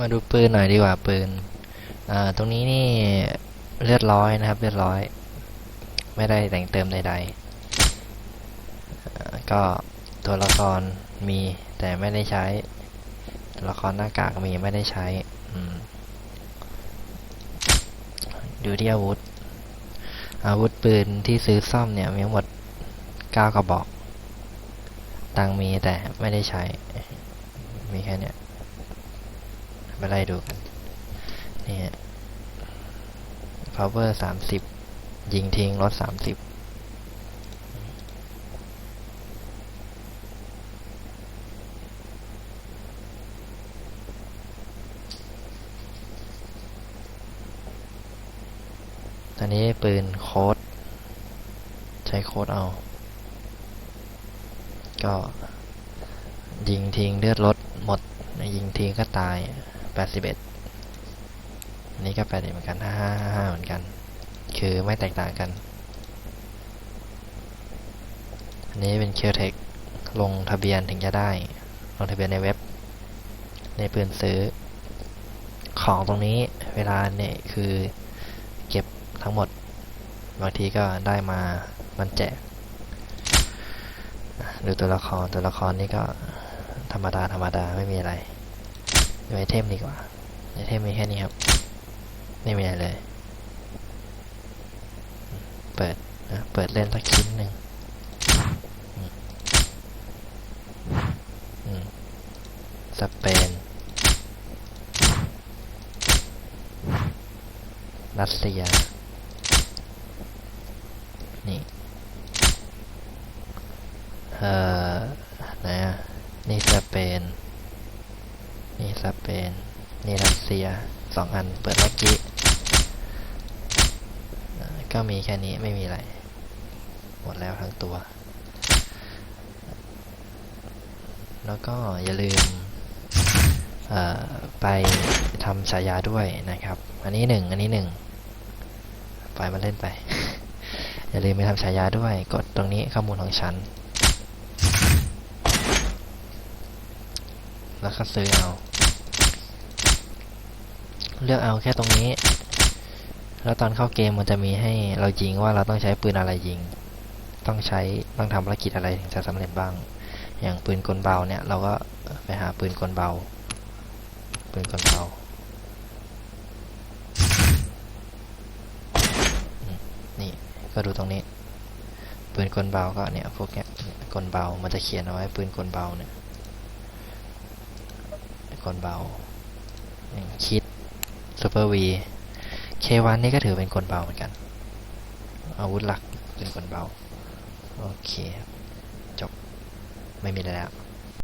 มาดูปืนหน่อยดีกว่าปืน อ่า ตรงนี้นี่เลือดร้อยนะครับ เลือดร้อย ไม่ได้แต่งเติมใดๆ ก็ตัวละครมีแต่ไม่ได้ใช้ ตัวละครหน้ากากมีไม่ได้ใช้อืมดูที่อาวุธ อาวุธปืนที่ซื้อซ่อมเนี่ยมีทั้งหมดเก้ากระบอก ตังมีแต่ไม่ได้ใช้ มีแค่เนี้ย มาไล่ดูกัน นี่ฮะ power สามสิบยิงทิ้งลดสามสิบตอนนี้ปืนโค้ด ใช้โค้ดเอา ก็ยิงทิ้งเลือดลดหมดยิงทิ้งก็ตาย 81อันนี้ก็81เหมือนกัน555เหมือนกัน คือไม่แตกต่างกัน อันนี้เป็นเคียวเทคลงทะเบียนถึงจะได้ ลงทะเบียนในเว็บ ในปืนซื้อ ของตรงนี้เวลาเนี่ยคือเก็บทั้งหมด บางทีก็ได้มามันแจกดูตัวละครตัวละครนี่ก็ธรรมดาธรรมดาไม่มีอะไร ดูไอเทมดีกว่าไอเทมมีแค่นี้ครับ ไม่มีอะไรเลย เปิดนะเปิดเล่นสักชิ้นหนึ่งสเปน รัสเซีย นี่ เอ่อไหนอะนี่สเปน นี่สเปน นี่รัสเซียสองอันเปิดเมื่อกี้ก็มีแค่นี้ไม่มีอะไร หมดแล้วทั้งตัว แล้วก็อย่าลืมไปทำฉายาด้วยนะครับ อันนี้หนึ่งอันนี้หนึ่งปล่อยมันเล่นไป อย่าลืมไปทำฉายาด้วย กดตรงนี้ข้อมูลของฉัน แล้วก็ซื้อเอา เลือกเอาแค่ตรงนี้ แล้วตอนเข้าเกมมันจะมีให้เรายิงว่าเราต้องใช้ปืนอะไรยิง ต้องใช้ต้องทำภารกิจอะไรถึงจะสำเร็จบ้าง อย่างปืนกลเบาเนี่ย เราก็ไปหาปืนกลเบา ปืนกลเบานี่ก็ดูตรงนี้ ปืนกลเบาก็เนี่ยพวกเนี้ยกลเบา มันจะเขียนเอาไว้ปืนกลเบาเนี่ยกลเบาอย่างคิด ซูเปอร์วีเควันนี่ก็ถือเป็นคนเบาเหมือนกัน อาวุธหลักเป็นคนเบา โอเค จบ ไม่มีอะไรแล้ว